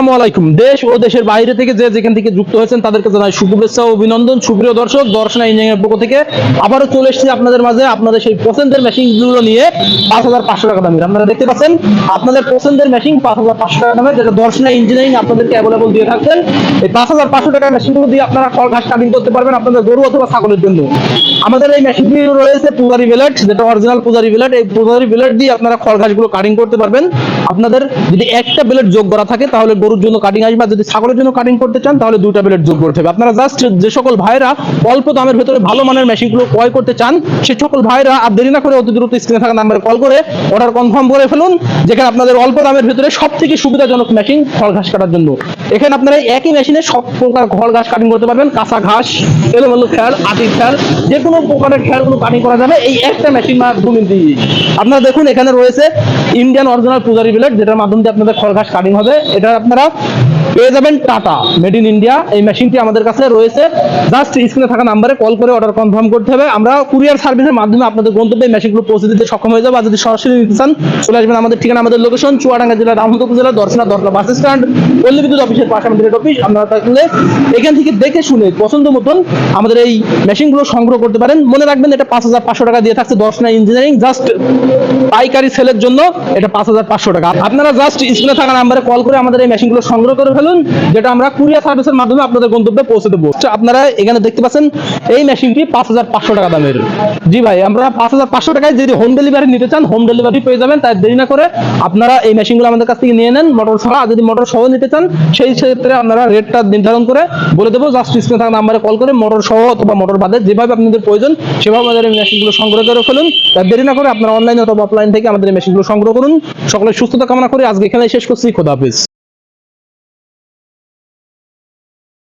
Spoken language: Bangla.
আসসালামু আলাইকুম। দেশ ও দেশের বাইরে থেকে যে যেখান থেকে যুক্ত হয়েছেন, তাদেরকে জানাই শুভেচ্ছা ও অভিনন্দন। সুপ্রিয় দর্শক, দর্শনা ইঞ্জিনিয়ার পক্ষ থেকে আবারও চলে এসেছি আপনাদের মাঝে। আপনাদের সেই পছন্দের মেশিনগুলো নিয়ে পাঁচ হাজার পাঁচশো টাকা দামের। আপনারা দেখতে পাচ্ছেন, আপনাদের পছন্দের মেশিন পাঁচ হাজার পাঁচশো টাকা দামের, যেটা দর্শনা ইঞ্জিনিয়ারিং আপনাদেরকে অ্যাভেলেবল দিয়ে থাকছেন। এই পাঁচ হাজার পাঁচশো টাকার মেশিনগুলো দিয়ে আপনারা ফল ঘাস কাটিং করতে পারবেন আপনাদের গরু অথবা ছাগলের জন্য। আমাদের এই মেশিনগুলি রয়েছে পূজারি বিলেট যেটা অরিজিনাল পূজারি বিলেট এই পূজারি বিলেট দিয়ে আপনারা খড় ঘাসগুলো কাটিং করতে পারবেন। আপনাদের যদি একটা বিলেট যোগ করা থাকে, তাহলে গরুর জন্য কাটিং আসবে যদি ছাগলের জন্য কাটিং করতে চান, তাহলে দুইটা বেলের যোগ করতে হবে আপনারা জাস্ট যে সকল ভাইরা অল্প দামের ভেতরে ভালো মানের মেশিনগুলো ক্রয় করতে চান, সে সকল ভাইরা আর দেরি না করে অতি দ্রুত স্ক্রিনে থাকা নাম্বারে কল করে অর্ডার কনফার্ম করে ফেলুন, যেখানে আপনাদের অল্প দামের ভেতরে সব থেকে সুবিধাজনক মেশিন খড় ঘাস কাটার জন্য। এখানে আপনারা একই মেশিনে সব প্রকার ঘর ঘাস কাটিং করতে পারবেন, কাঁচা ঘাস, এলোমেলো খেয়াল আটির খেয়াল যে কোনো প্রকারের খেয়ালগুলো কাটিং করা যাবে এই একটা মেশিন মাধ্যমে দিয়ে আপনারা দেখুন, এখানে রয়েছে ইন্ডিয়ান অরিজিনাল পূজারি বিলেট যেটার মাধ্যমে আপনাদের খড় ঘাস কাটিং হবে। এটা আপনারা পেয়ে যাবেন টাটা। মেড ইন ইন্ডিয়া এই মেশিনটি আমাদের কাছে রয়েছে। জাস্ট স্ক্রিনে থাকা নাম্বারে কল করে অর্ডার কনফার্ম করতে হবে। আমরা কুরিয়ার সার্ভিসের মাধ্যমে আপনাদের গন্তব্যে মেশিনগুলো পৌঁছে দিতে সক্ষম হয়ে যাব। আর যদি সরাসরি নিতে চান, চলে আসবেন আমাদের ঠিকানা, আমাদের লোকেশন চুয়াডাঙ্গা জেলা রামহতপুর জেলা, দর্শনা দর্শনা বাস স্ট্যান্ড পল্লী বিদ্যুৎ অফিসের পাশে আমাদের অফিস আপনারা থাকলে এখান থেকে দেখে শুনে, পছন্দ মতন আমাদের এই মেশিনগুলো সংগ্রহ করতে পারেন। মনে রাখবেন এটা পাঁচ হাজার পাঁচশো টাকা দিয়ে থাকছে দর্শনা ইঞ্জিনিয়ারিং জাস্ট পাইকারি সেলের জন্য এটা পাঁচ হাজার পাঁচশো টাকা। আপনারা জাস্ট স্ক্রিনে থাকা নাম্বারে কল করে আমাদের এই মেশিনগুলো সংগ্রহ করে ফেলুন, যেটা আমরা কুরিয়ার সার্ভিসের মাধ্যমে আপনাদের গন্তব্যে পৌঁছে দেবো। আপনারা এখানে দেখতে পাচ্ছেন, এই মেশিনটি পাঁচ হাজার পাঁচশো টাকা দামের। জি ভাই, আমরা পাঁচ হাজার পাঁচশো টাকায় যদি হোম ডেলিভারি নিতে চান হোম ডেলিভারি পেয়ে যাবেন, তাই দেরি না করে আপনারা এই মেশিনগুলো আমাদের কাছ থেকে নিয়ে নেন। মোটর আর যদি মোটর সহ নিতে চান, সেই ক্ষেত্রে আপনারা রেটটা নির্ধারণ করে বলে দেবো। জাস্ট স্ক্রিনে থাকা নাম্বারে কল করে মোটর সহ অথবা মোটর বাদে যেভাবে আপনাদের প্রয়োজন, সেভাবে আমাদের এই মেশিনগুলো সংগ্রহ করে ফেলুন। তাই দেরি না করে আপনারা অনলাইন অথবা অফলাইন থেকে আমাদের এই মেশিনগুলো সংগ্রহ করুন। সকলের সুস্থতা কামনা করে আজকে এখানে শেষ করছি। খোদা হাফিজ।